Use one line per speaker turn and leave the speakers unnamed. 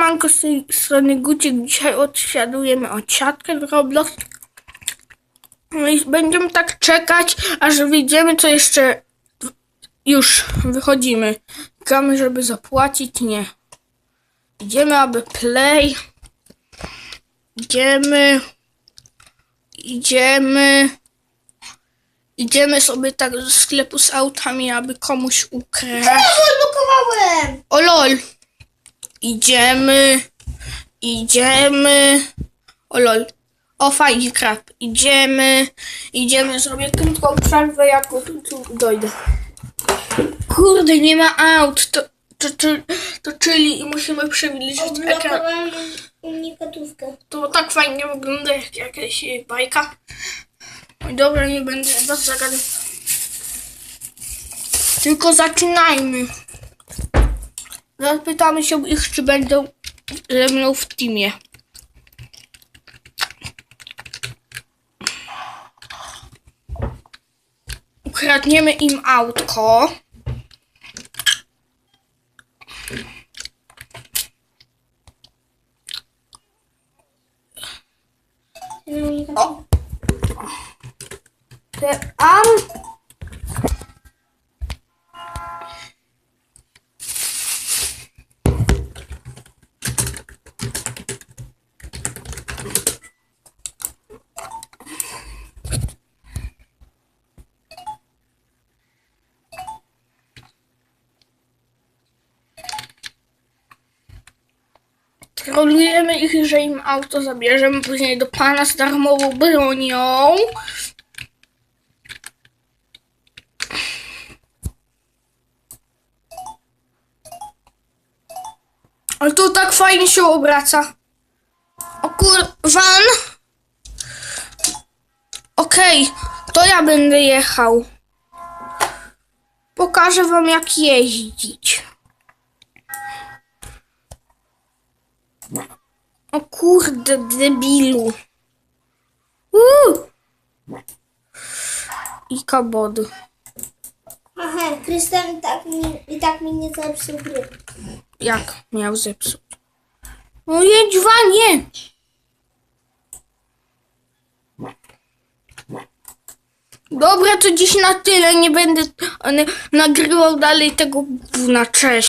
Manko z tej strony Gucik. Dzisiaj odsiadujemy od siatkę w Roblox. No i będziemy tak czekać, aż wyjdziemy, co jeszcze... Już wychodzimy. Gramy, żeby zapłacić? Nie. Idziemy, aby play. Idziemy. Idziemy. Idziemy sobie tak do sklepu z autami, aby komuś ukraść.
Zablokowałem!
O lol. Idziemy. Idziemy. O lol. O fajnie krab. Idziemy. Idziemy. Zrobię krótką przerwę, jak tu, dojdę. Kurde, nie ma aut. To, to, to, to czyli musimy przybliżyć ekran.
Unikatówkę.
To tak fajnie wygląda jak jakaś bajka. Oj, dobra, nie będę was zagadywał. Tylko zaczynajmy. Zapytamy się ich, czy będą ze mną w teamie. Ukradniemy im autko. O. Te am. Trolujemy ich, że im auto zabierzemy później do pana z darmową bronią. Ale to tak fajnie się obraca. O kur... Van? Okej, to ja będę jechał. Pokażę wam jak jeździć. O kurde, debilu. Uuu. I kabody.
Aha, Krystian i tak mi, i tak mi nie zepsuł gry.
Jak miał zepsuć? No jedź wanie! Dobra, to dziś na tyle. Nie będę e, nagrywał dalej tego na cześć.